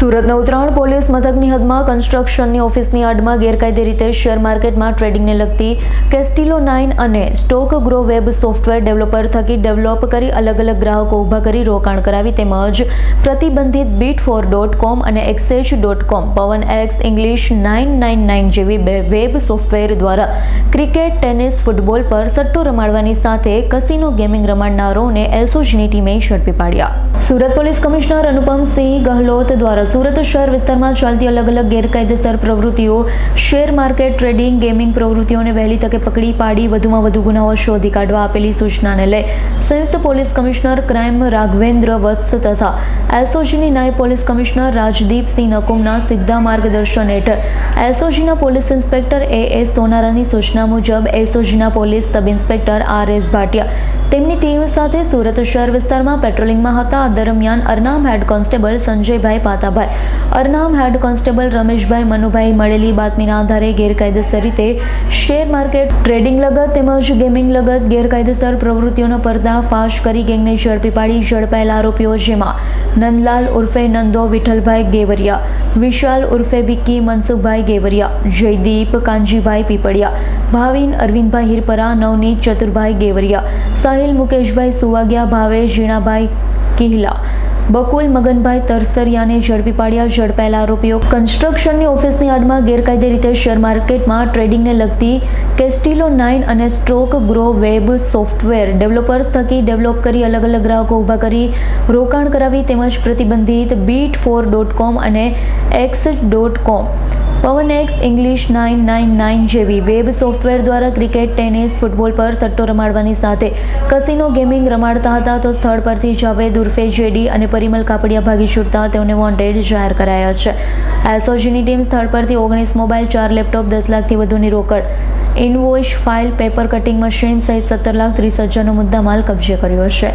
સુરતના ઉત્તરાયણ પોલીસ મથકની હદમાં કન્સ્ટ્રક્શનની ઓફિસની આડમાં ગેરકાયદે રીતે શેર માર્કેટમાં ટ્રેડિંગને લગતી કેસ્ટિલો નાઇન અને stock grow web software developer થકી ડેવલપ કરી અલગ અલગ ગ્રાહકો ઊભા કરી રોકાણ કરાવી તેમજ પ્રતિબંધિત બીટ ફોર ડોટ કોમ અને એક્સેચ dot com Pawan x English nine nine nine જેવી બે વેબ સોફ્ટવેર દ્વારા ક્રિકેટ ટેનિસ ફૂટબોલ પર સટ્ટો રમાડવાની સાથે કસીનો ગેમિંગ રમાડનારોને એસઓજીની ટીમે ઝડપી પાડ્યા. સુરત પોલીસ કમિશનર અનુપમસિંહ ગહલોત દ્વારા સુરત શહેર વિસ્તારમાં ચાલતી અલગ અલગ ગેરકાયદેસર પ્રવૃત્તિઓ, શેર માર્કેટ, ટ્રેડિંગ, ગેમિંગ પ્રવૃત્તિઓને વહેલી તકે પકડી પાડી, વધુમાં વધુ ગુનાઓ શોધી કાઢવા આપેલી સૂચનાને લઈ સંયુક્ત police commissioner crime Raghavendra Vats તથા એસઓજીની નાયબ પોલીસ કમિશનર રાજદીપસિંહ નકુમના સીધા માર્ગદર્શન હેઠળ એસઓજીના પોલીસ ઇન્સ્પેક્ટર એ એસ સોનારાની સૂચના મુજબ એસઓજીના police sub inspector R S Bhatia તેમની ટીમ સાથે સુરત શહેર વિસ્તારમાં પેટ્રોલિંગમાં હતા. દરમિયાન અરનામ હેડ કોન્સ્ટેબલ સંજયભાઈ પાતાભાઈ, અરનામ હેડ કોન્સ્ટેબલ રમેશભાઈ મનુભાઈ મળેલી બાતમીના આધારે ગેરકાયદેસર રીતે શેર માર્કેટ, ટ્રેડિંગ લગત તેમજ ગેમિંગ લગત ગેરકાયદેસર પ્રવૃત્તિઓનો પર્દાફાશ કરી ગેંગને ઝડપી પાડી ઝડપાયેલા આરોપીઓ જેમાં નંદલાલ ઉર્ફે નંદો વિઠ્ઠલભાઈ ગેવરિયા, વિશાલ ઉર્ફે બિક્કી મનસુખભાઈ ગેવરિયા, જયદીપ કાનજીભાઈ પીપળિયા ભાવિન અરવિંદભાઈ હિરપરા, નવનીત ચતુરભાઈ ગેવરિયા, સાહિલ મુકેશભાઈ સુવાગિયા, ભાવેશ ઝીણાભાઈ કિહલા, બકુલ મગનભાઈ તરસરિયાને ઝડપી પાડ્યા ઝડપાયેલા આરોપીઓ. કન્સ્ટ્રક્શનની ઓફિસની આડમાં ગેરકાયદે રીતે શેર માર્કેટમાં ટ્રેડિંગને લગતી કેસ્ટિલો નાઇન અને stock grow web software developers થકી ડેવલપ કરી અલગ અલગ ગ્રાહકો ઊભા કરી રોકાણ કરાવી તેમજ પ્રતિબંધિત બીટ ફોર ડોટ કોમ અને x dot com Pawan x English nine nine nine જેવી વેબ સોફ્ટવેર દ્વારા ક્રિકેટ, ટેનિસ, ફૂટબોલ પર સટ્ટો રમાડવાની સાથે કસિનો ગેમિંગ રમાડતા હતા તો સ્થળ પરથી જાવેદ ઉર્ફે જેડી અને પરિમલ કાપડિયા ભાગી છૂટતા તેઓને વોન્ટેડ જાહેર કરાયા છે. એસઓજીની ટીમ સ્થળ પરથી ઓગણીસ મોબાઈલ ચાર લેપટોપ, દસ લાખથી વધુની રોકડ, invoice file, paper cutting machine સહિત સત્તર લાખ ત્રીસ હજારનો મુદ્દામાલ કબજે કર્યો છે.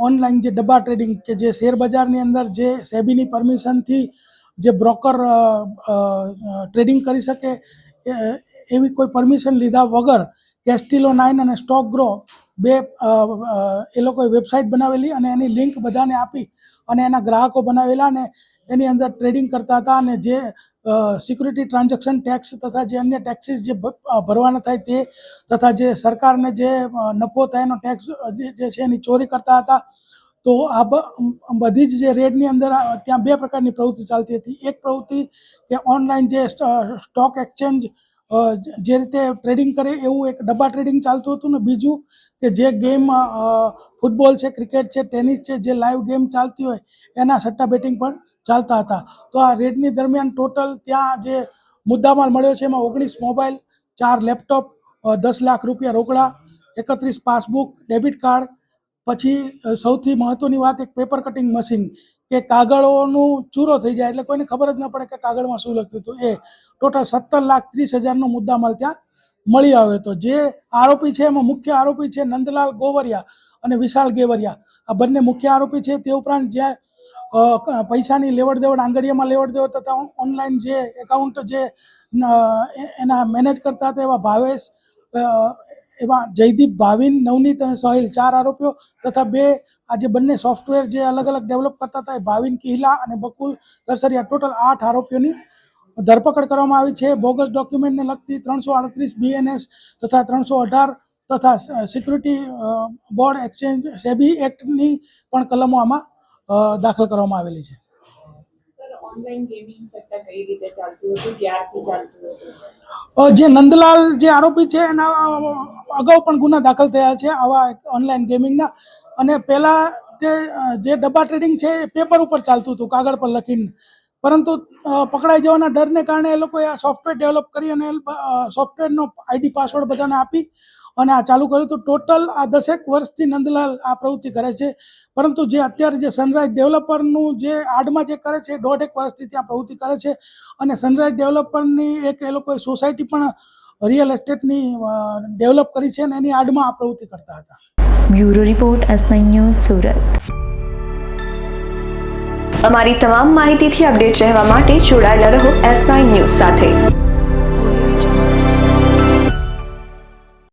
ઓનલાઈન જે ડબ્બા ટ્રેડિંગ કે જે શેર બજારની અંદર જે સેબીની પરમિશનથી જે બ્રોકર ટ્રેડિંગ કરી શકે એવી કોઈ પરમિશન લીધા વગર કેસ્ટિલો નાઇન અને સ્ટોક ગ્રો બે એ લોકોએ વેબસાઇટ બનાવેલી અને એની લિંક બધાને આપી અને એના ગ્રાહકો બનાવેલા અને એની અંદર ટ્રેડિંગ કરતા હતા અને જે સિક્યુરિટી ટ્રાન્ઝેક્શન ટેક્સ તથા જે અન્ય ટેક્સીસ જે ભરવાના થાય તે તથા જે સરકારને જે નફો થાય એનો ટેક્સ જે છે એની ચોરી કરતા હતા. તો આ બધી જ જે રેડની અંદર ત્યાં બે પ્રકારની પ્રવૃત્તિ ચાલતી હતી. એક પ્રવૃત્તિ કે ઓનલાઈન જે સ્ટોક એક્સચેન્જ જે રીતે ટ્રેડિંગ કરે એવું એક ડબ્બા ટ્રેડિંગ ચાલતું હતું ને બીજું કે જે ગેમ ફૂટબોલ છે ક્રિકેટ છે ટેનિસ છે, જે લાઈવ ગેમ ચાલતી હોય એના સટ્ટા બેટિંગ પણ ચાલતા હતા. તો આ રેડની દરમિયાન ટોટલ ત્યાં જે મુદ્દામાલ મળ્યો છે એમાં ઓગણીસ મોબાઈલ ચાર લેપટોપ દસ લાખ રૂપિયા રોકડા, એકત્રીસ પાસબુક ડેબિટ કાર્ડ પછી સૌથી મહત્વની વાત એક પેપર કટિંગ મશીન કે કાગળોનું ચૂરો થઈ જાય એટલે કોઈને ખબર જ ન પડે કે કાગળમાં શું લખ્યું હતું. એ ટોટલ સત્તર લાખ ત્રીસ હજારનો મુદ્દામાલ ત્યાં મળી આવ્યો હતો. જે આરોપી છે, એમાં મુખ્ય આરોપી છે નંદલાલ ગોવરિયા અને વિશાલ ગેવરિયા. આ બંને મુખ્ય આરોપી છે. તે ઉપરાંત જ્યાં પૈસાની લેવડ દેવડ આંગળીયામાં લેવડ દેવડ તથા ઓનલાઈન જે એકાઉન્ટ જે એના મેનેજ કરતા હતા એવા ભાવેશ એવા જયદીપ ભાવિન નવનીત અને સાહિલ ચાર આરોપીઓ તથા બે આ જે બંને સોફ્ટવેર જે અલગ અલગ ડેવલપ કરતા હતા એ ભાવિન કિહલા અને બકુલ દરસરિયા ટોટલ આઠ આરોપીઓની ધરપકડ કરવામાં આવી છે. બોગસ ડોક્યુમેન્ટને લગતી ત્રણસો આડત્રીસ બીએનએસ તથા ત્રણસો અઢાર તથા સિક્યુરિટી બોર્ડ એક્સચેન્જ સેબી એક્ટની પણ કલમો આમાં દાખલ કરવામાં આવેલી છે. જે નંદલાલ જે આરોપી છે એના અગાઉ પણ ગુના દાખલ થયા છે આવા ઓનલાઈન ગેમિંગના અને પહેલાં તે જે ડબ્બા ટ્રેડિંગ છે એ પેપર ઉપર ચાલતું હતું, કાગળ પર લખીને. પરંતુ પકડાઈ જવાના ડરને કારણે એ લોકોએ આ સોફ્ટવેર ડેવલપ કરી અને સોફ્ટવેરનો આઈડી પાસવર્ડ બધાને આપી અને આ ચાલુ કર્યું તો ટોટલ આ દસેક વર્ષથી નંદલાલ આ પ્રવૃત્તિ કરે છે. પરંતુ જે અત્યારે જે સનરાઈઝ ડેવલપરનું જે આડમાં જે કરે છે દોઢેક વર્ષથી ત્યાં પ્રવૃત્તિ કરે છે. અને સનરાઈઝ ડેવલપરની એક એ લોકોએ સોસાયટી પણ રિયલ એસ્ટેટની ડેવલપ કરી છે અને એની આડમાં આ પ્રવૃત્તિ કરતા હતા. Bureau report nine news Surat. અમારી તમામ માહિતીથી અપડેટ રહેવા માટે જોડાયેલા રહો એસ નાઇન ન્યૂઝ સાથે.